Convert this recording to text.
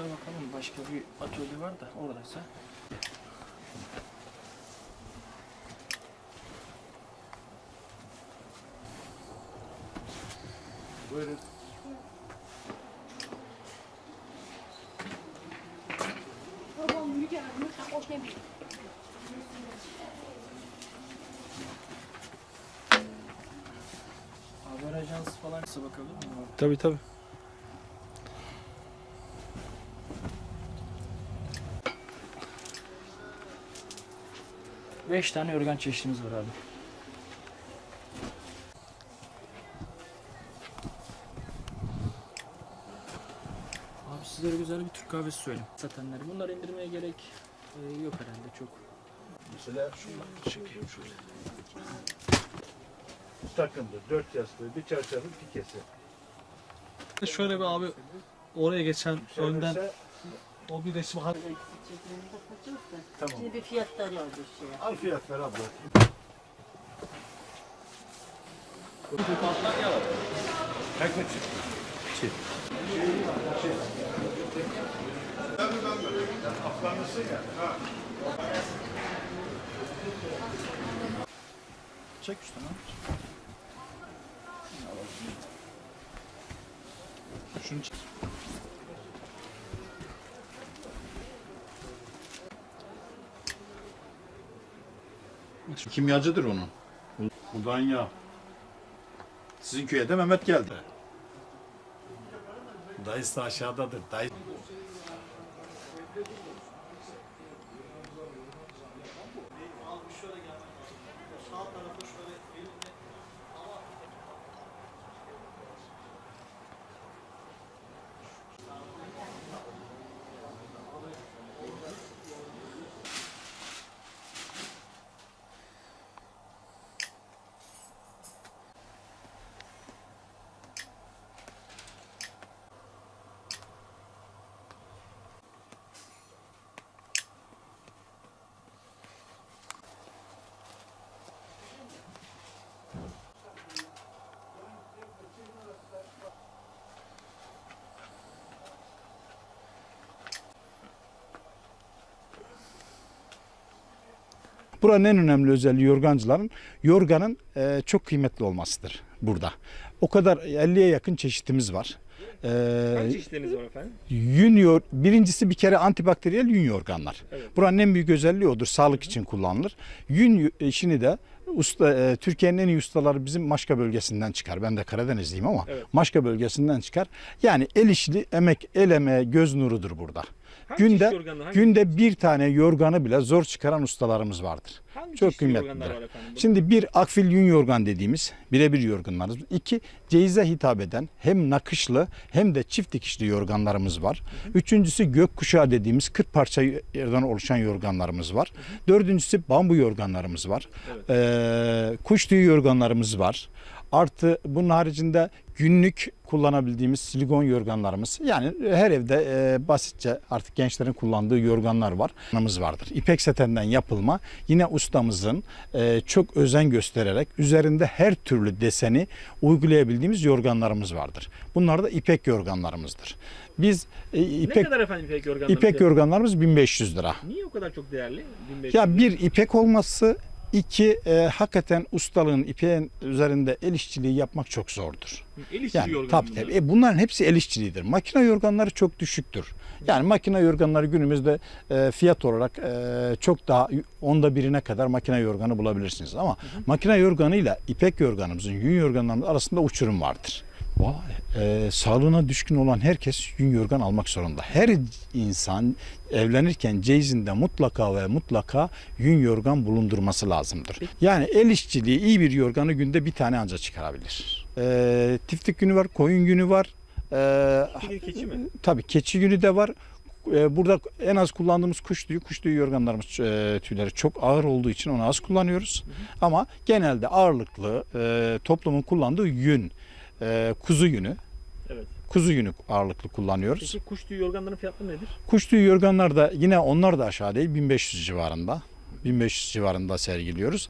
tarafta bakalım başka bir atölye var da oradaysa. Buyurun. babam müge almış, o demiş. Haber ajansı falan kısa bakabilir miyim abi? Tabii tabii. Beş tane yorgan çeşitimiz var abi. Abi sizlere güzel bir Türk kahvesi söyleyeyim. Satenler. Bunlar indirmeye gerek e, yok herhalde çok. Mesela şunları çekeyim şöyle. Takımdır, dört yastığı, bir çarşafı, pikesi. Şöyle bir abi oraya geçen önden Söylerse o bir resim hat tamam. Şimdi bir fiyatlar yazmış ya. Al fiyat ver abla. Kaç kaç? Çift. Afganlısın ya. Ha. Çek üç tane. şunu çek. Kimyacıdır onun. Mudanya. Sizin köye de Mehmet geldi. Dayısı da aşağıdadır. Dayı Buranın en önemli özelliği yorgancıların yorganın e, çok kıymetli olmasıdır burada. O kadar 50'ye yakın çeşitimiz var. E, Hangi çeşitleriniz var efendim? yün yor, birincisi bir kere antibakteriyel yün yorganlar. Evet. Buranın en büyük özelliği odur. Sağlık için kullanılır. Yün işini de usta e, Türkiye'nin en iyi ustaları bizim Maşka bölgesinden çıkar. Ben de Karadenizliyim ama Evet. Maşka bölgesinden çıkar. Yani el işli emek, el emeği, göz nurudur burada. Hangi Günde yorganlar? Hangi, günde bir tane yorganı bile zor çıkaran ustalarımız vardır. hangi çok kıymetlidir. Şimdi bir akfil yün yorgan dediğimiz birebir yorganlarımız. İki ceyize hitap eden hem nakışlı hem de çift dikişli yorganlarımız var. Üçüncüsü gökkuşağı dediğimiz 40 parça yerden oluşan yorganlarımız var. Dördüncüsü bambu yorganlarımız var. Evet. Ee, kuş tüyü yorganlarımız var. Artı bunun haricinde günlük kullanabildiğimiz silikon yorganlarımız. Yani her evde e, basitçe artık gençlerin kullandığı yorganlar var. Yorganımız vardır. İpek setenden yapılma yine ustamızın e, çok özen göstererek üzerinde her türlü deseni uygulayabildiğimiz yorganlarımız vardır. Bunlar da ipek yorganlarımızdır. Biz e, ne ipek kadar efendim ipek yorganlar? ipek yorganlarımız 1500 lira. Niye o kadar çok değerli? 1500 Ya bir ipek olması, iki e, hakikaten ustalığın ipeğin üzerinde el işçiliği yapmak çok zordur. El işçi Yani yorgan tabii. E, bunların hepsi el işçiliğidir. Makine yorganları çok düşüktür. Yani makine yorganları günümüzde e, fiyat olarak e, çok daha onda birine kadar makine yorganı bulabilirsiniz. Ama makine yorganıyla ipek yorganımızın, yün yorganlarımız arasında uçurum vardır. E, sağlığına düşkün olan herkes yün yorgan almak zorunda. Her insan evlenirken ceyizinde mutlaka ve mutlaka yün yorgan bulundurması lazımdır. Yani el işçiliği iyi bir yorganı günde bir tane anca çıkarabilir. E, tiftik günü var, koyun günü var. E, keçi mi? Tabii keçi günü de var. Ee, Burada en az kullandığımız kuş tüyü, kuş tüyü yorganlarımız e, tüyleri çok ağır olduğu için onu az kullanıyoruz. Ama genelde ağırlıklı e, toplumun kullandığı yün, e, kuzu yünü, Evet. kuzu yünü ağırlıklı kullanıyoruz. Peki kuş tüyü yorganların fiyatları nedir? Kuş tüyü yorganlar da yine onlar da aşağı değil 1500 civarında. 1500 civarında sergiliyoruz.